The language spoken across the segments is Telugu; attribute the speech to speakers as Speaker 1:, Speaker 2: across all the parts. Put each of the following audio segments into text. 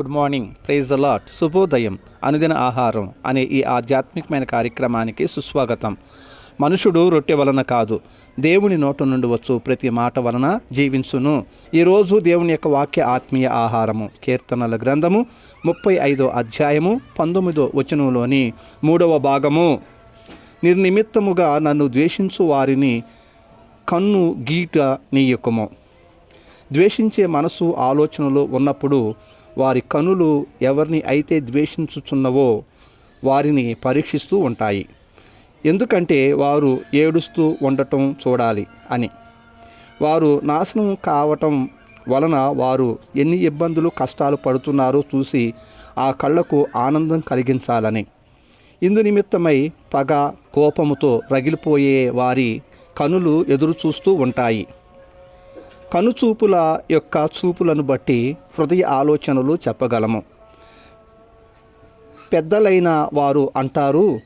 Speaker 1: గుడ్ మార్నింగ్ ప్రైజ్ అలాట్ శుభోదయం. అనుదిన ఆహారం అనే ఈ ఆధ్యాత్మికమైన కార్యక్రమానికి సుస్వాగతం. మనుషుడు రొట్టె వలన కాదు. దేవుని నోట నుండి వచ్చు ప్రతి మాట వలన జీవించును. ఈరోజు దేవుని యొక్క వాక్య ఆత్మీయ ఆహారము. కీర్తనల గ్రంథము ముప్పై ఐదో అధ్యాయము పంతొమ్మిదో వచనంలోని మూడవ భాగము. నిర్నిమిత్తముగా నన్ను ద్వేషించు వారిని కన్ను గీట నీయకము. ద్వేషించే మనసు ఆలోచనలు ఉన్నప్పుడు వారి కనులు ఎవరిని అయితే ద్వేషించుచున్నవో వారిని పరీక్షిస్తూ ఉంటాయి. ఎందుకంటే వారు ఏడుస్తూ ఉండటం చూడాలి అని. వారు నాశనం కావటం వలన వారు ఎన్ని ఇబ్బందులు కష్టాలు పడుతున్నారో చూసి ఆ కళ్ళకు ఆనందం కలిగించాలని. ఇందు నిమిత్తమై పగ కోపముతో రగిలిపోయే వారి కనులు ఎదురు చూస్తూ ఉంటాయి. కనుచూపుల యొక్క చూపులను బట్టి హృదయ ఆలోచనలు చెప్పగలము. పెద్దలైన వారు అంటారు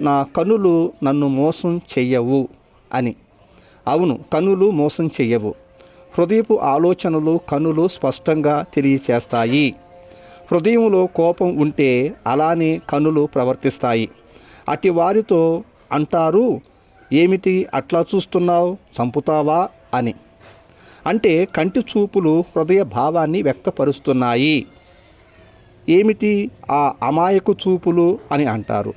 Speaker 1: నా కనులు నన్ను మోసం చెయ్యవు అని. అవును కనులు మోసం చెయ్యవు. హృదయపు ఆలోచనలు కనులు స్పష్టంగా తెలియచేస్తాయి. హృదయంలో కోపం ఉంటే అలానే కనులు ప్రవర్తిస్తాయి. అటి వారితో అంటారు ఏమిటి అట్లా చూస్తున్నావు? చంపుతావా? అని. అంటే కంటి చూపులు హృదయ భావాన్ని వ్యక్తపరుస్తున్నాయి. ఏమిటి ఆ అమాయకు చూపులు అని అంటారు.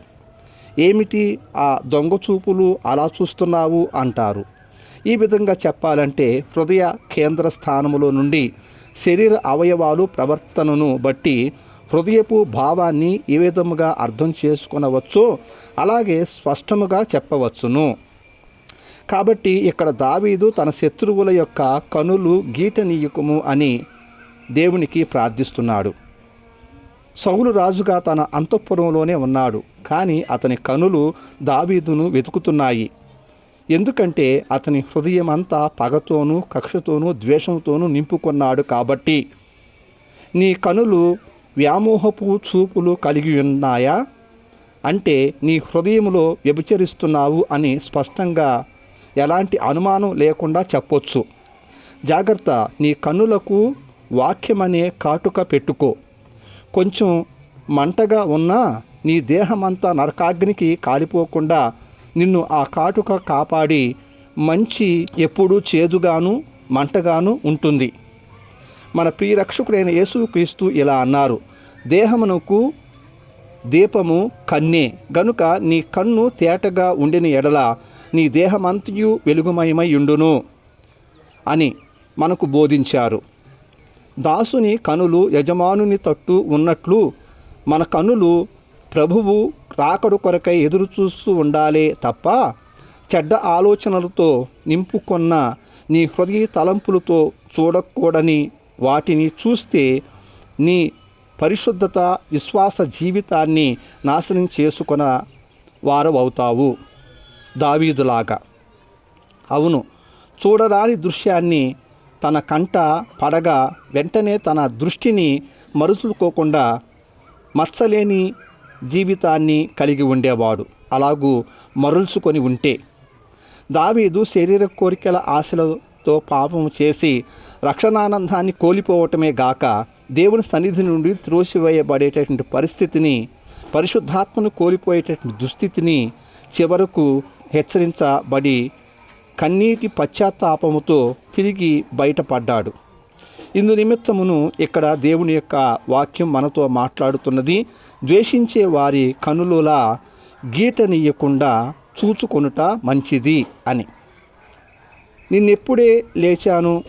Speaker 1: ఏమిటి ఆ దొంగ చూపులు అలా చూస్తున్నావు అంటారు. ఈ విధంగా చెప్పాలంటే హృదయ కేంద్ర స్థానములో నుండి శరీర అవయవాలు ప్రవర్తనను బట్టి హృదయపు భావాన్ని ఏ విధముగా అర్థం చేసుకునవచ్చో అలాగే స్పష్టముగా చెప్పవచ్చును. కాబట్టి ఇక్కడ దావీదు తన శత్రువుల యొక్క కనులు గీతనీయకము అని దేవునికి ప్రార్థిస్తున్నాడు. సౌలు రాజుగా తన అంతఃపురంలోనే ఉన్నాడు కానీ అతని కనులు దావీదును వెతుకుతున్నాయి. ఎందుకంటే అతని హృదయం అంతా పగతోనూ కక్షతోనూ ద్వేషంతోనూ నింపుకున్నాడు కాబట్టి. నీ కనులు వ్యామోహపు చూపులు కలిగి ఉన్నాయా? అంటే నీ హృదయంలో వ్యభిచరిస్తున్నావు అని స్పష్టంగా ఎలాంటి అనుమానం లేకుండా చెప్పొచ్చు. జాగ్రత్త నీ కన్నులకు వాక్యమనే కాటుక పెట్టుకో. కొంచెం మంటగా ఉన్నా నీ దేహమంతా నరకాగ్నికి కాలిపోకుండా నిన్ను ఆ కాటుక కాపాడి మంచి ఎప్పుడూ చేదుగాను మంటగాను ఉంటుంది. మన ప్రియరక్షకుడైన యేసుక్రీస్తు ఇలా అన్నారు దేహమునకు దీపము కన్నే. గనుక నీ కన్ను తేటగా ఉండిన ఎడల నీ దేహమంతయు వెలుగుమయమై ఉండును అని మనకు బోధించారు. దాసుని కనులు యజమానుని తట్టు ఉన్నట్లు మన కనులు ప్రభువు రాకడు కొరకై ఎదురు చూస్తూ ఉండాలే తప్ప చెడ్డ ఆలోచనలతో నింపుకున్న నీ హృదయ తలంపులతో చూడకూడని వాటిని చూస్తే నీ పరిశుద్ధత విశ్వాస జీవితాన్ని నాశనం చేసుకున్న వారవవుతావు. దావీదులాగా. అవును చూడరాని దృశ్యాన్ని తన కంట పడగా వెంటనే తన దృష్టిని మరుచుకోకుండా మచ్చలేని జీవితాన్ని కలిగి ఉండేవాడు. అలాగూ మరుల్చుకొని ఉంటే. దావీదు శరీర కోరికల ఆశలతో పాపం చేసి రక్షణానందాన్ని కోల్పోవటమే గాక దేవుని సన్నిధి నుండి త్రోసివేయబడేటటువంటి పరిస్థితిని పరిశుద్ధాత్మను కోల్పోయేటటువంటి దుస్థితిని చివరకు హెచ్చరించబడి కన్నీటి పశ్చాత్తాపముతో తిరిగి బయటపడ్డాడు. ఇందు నిమిత్తమును ఇక్కడ దేవుని యొక్క వాక్యం మనతో మాట్లాడుతున్నది. ద్వేషించే వారి కనులులా గీతనీయకుండా చూచుకొనుట మంచిది అని. నిన్నెప్పుడే లేచాను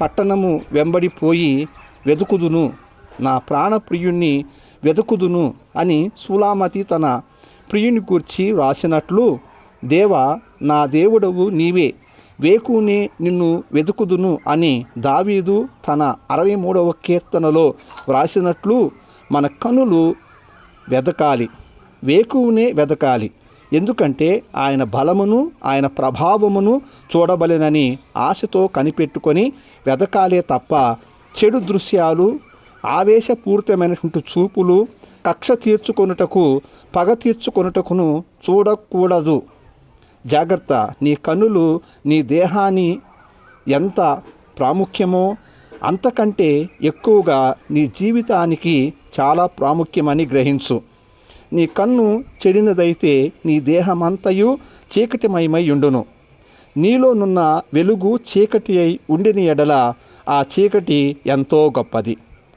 Speaker 1: పట్టణము వెంబడిపోయి వెతుకుదును నా ప్రాణప్రియుణ్ణి వెతుకుదును అని సులామతి తన ప్రియుని కూర్చి వ్రాసినట్లు దేవ నా దేవుడవు నీవే. వేకునే నిన్ను వెతుకుదును అని దావీదు తన అరవై మూడవ కీర్తనలో వ్రాసినట్లు మన కనులు వెదకాలి. వేకునే వెదకాలి. ఎందుకంటే ఆయన బలమును ఆయన ప్రభావమును చూడబలెనని ఆశతో కనిపెట్టుకొని వెదకాలే తప్ప చెడు దృశ్యాలు ఆవేశపూరితమైనటువంటి చూపులు కక్ష తీర్చుకొనుటకు పగ తీర్చుకొనుటకును చూడకూడదు. జాగ్రత్త. నీ కన్నులు నీ దేహాన్ని ఎంత ప్రాముఖ్యమో అంతకంటే ఎక్కువగా నీ జీవితానికి చాలా ప్రాముఖ్యమని గ్రహించు. నీ కన్ను చెడినదైతే నీ దేహమంతయు చీకటిమయమై ఉండును. నీలోనున్న వెలుగు చీకటి అయి ఉండిన ఎడల ఆ చీకటి ఎంతో గొప్పది.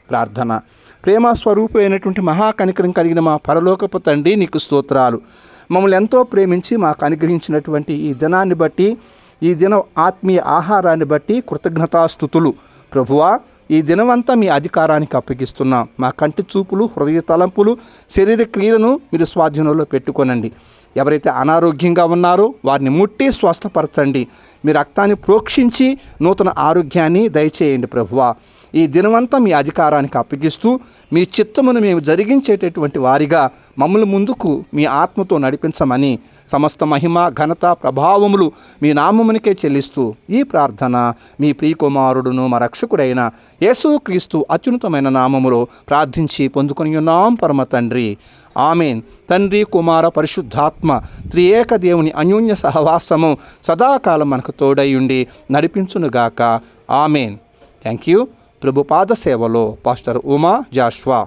Speaker 1: ప్రార్థన. ప్రేమ స్వరూపమైనటువంటి మహాకనికరం కలిగిన మా పరలోకపు తండ్రి నీకు స్తోత్రాలు. మమ్మల్ని ఎంతో ప్రేమించి మాకు అనుగ్రహించినటువంటి ఈ దినాన్ని బట్టి ఈ దినం ఆత్మీయ ఆహారాన్ని బట్టి కృతజ్ఞతాస్థుతులు. ప్రభువా ఈ దినమంతా మీ అధికారానికి అప్పగిస్తున్నాం. మా కంటి చూపులు హృదయ తలంపులు శరీర క్రియలను మీరు స్వాధీనంలో పెట్టుకోనండి. ఎవరైతే అనారోగ్యంగా ఉన్నారో వారిని ముట్టి స్వస్థపరచండి. మీ రక్తాన్ని ప్రోక్షించి నూతన ఆరోగ్యాన్ని దయచేయండి ప్రభువా. ఈ దినమంతా మీ అధికారానికి అప్పగిస్తూ మీ చిత్తమును మేము జరిగించేటటువంటి వారిగా మమ్మల్ని ముందుకు మీ ఆత్మతో నడిపించమని సమస్త మహిమ ఘనత ప్రభావములు మీ నామమునికే చెల్లిస్తూ ఈ ప్రార్థన మీ ప్రియకుమారుడును మా రక్షకుడైన యేసుక్రీస్తు అత్యున్నతమైన నామములో ప్రార్థించి పొందుకొని ఉన్నాం పరమ తండ్రి. ఆమెన్. తండ్రి కుమార పరిశుద్ధాత్మ త్రియేక దేవుని అన్యోన్య సహవాసము సదాకాలం మనకు తోడై ఉండి నడిపించునుగాక ఆమెన్. థ్యాంక్ యూ ప్రభుపాద సేవలో పాస్టర్ ఉమా జాష్వా.